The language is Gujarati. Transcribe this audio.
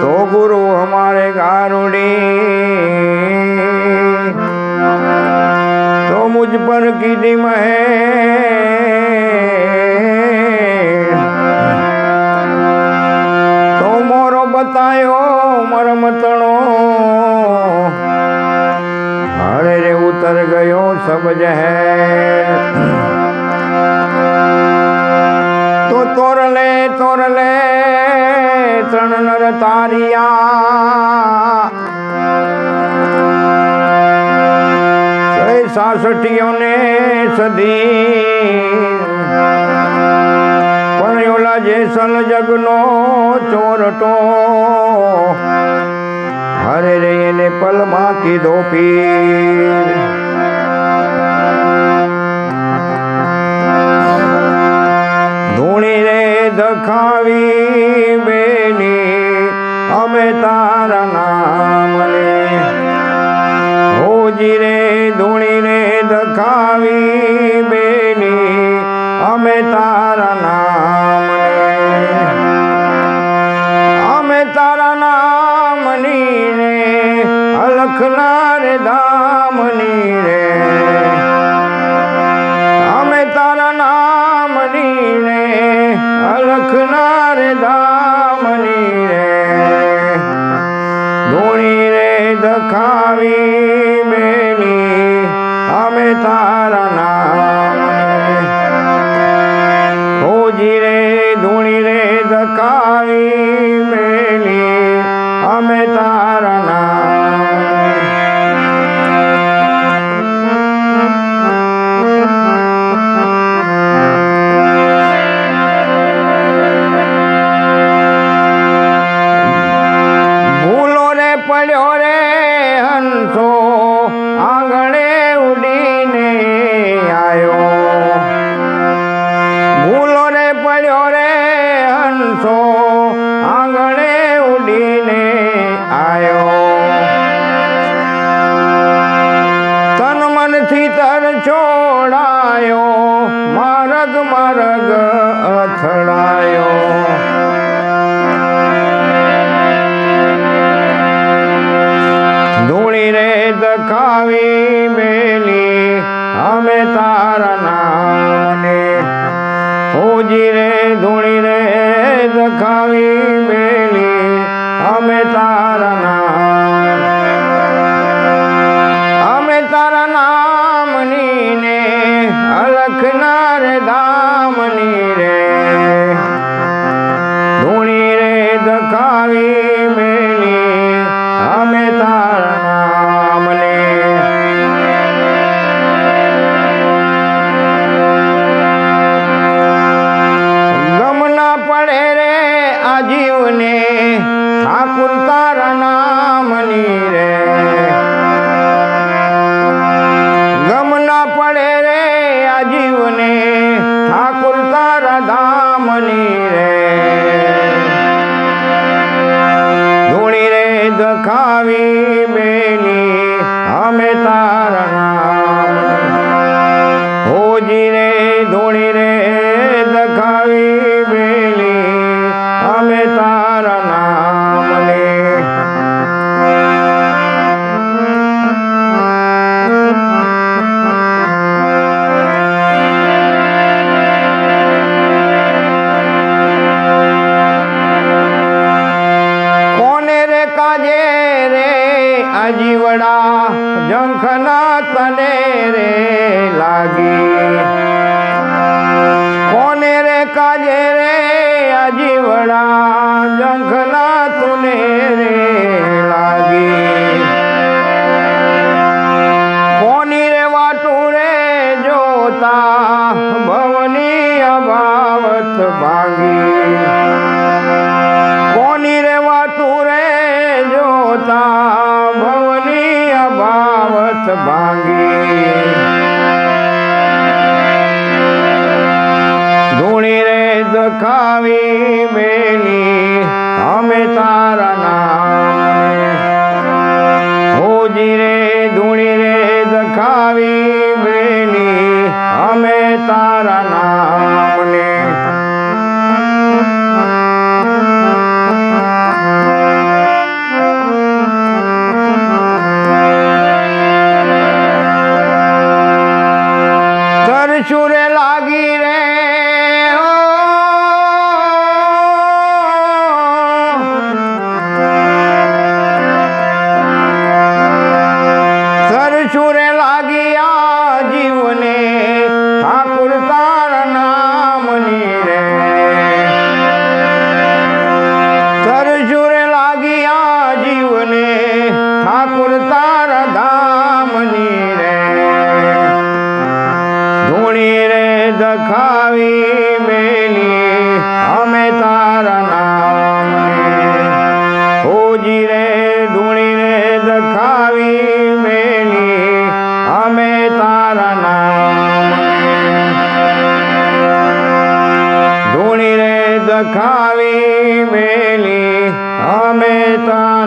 તો ગુરુ અમારે ગારુડી. તો મુજ પર કીધી મહે તો મોરો બતાયો મરમતણો હરે રે ઉતર ગયો સબ જહે ત્રણ નર તારિયા સાસઠીઓને સદી પણ ઓલા જેસલ જગનો ચોરટો હરે રે એને પલમાં કીધો પીર હોજી રે ધૂણી રે દખાવી બેની, અમે તારા નામ અમે તારા નામની રે અલખનાર ધામની હોજી રે ધૂણી રે દખાવી છોડાયો મારગ મારગ અથડાયો. ધૂણી રે દખાવી બેલી અમે તારા નામને પૂજી રે ધૂણી રે દખાવી બેલી અમે તારા નામ. ને અલખનાર ધામની રે. દખાવી આજીવડા જંખના તને રે લાગી. કોને રે કાજે રે આજીવડા જંખના લખાવી મેલી, અમે તારા નામ. હોજી રે, ધૂણી રે, દખાવી મેલી, અમે તારા નામને. તરશુરે દખાવી મેલી. અમે તારા નામની હોજી રે ધૂણી રે દખાવી મેલી. અમે તારા નામની ધૂણી રે દખાવી મેલી. અમે તારા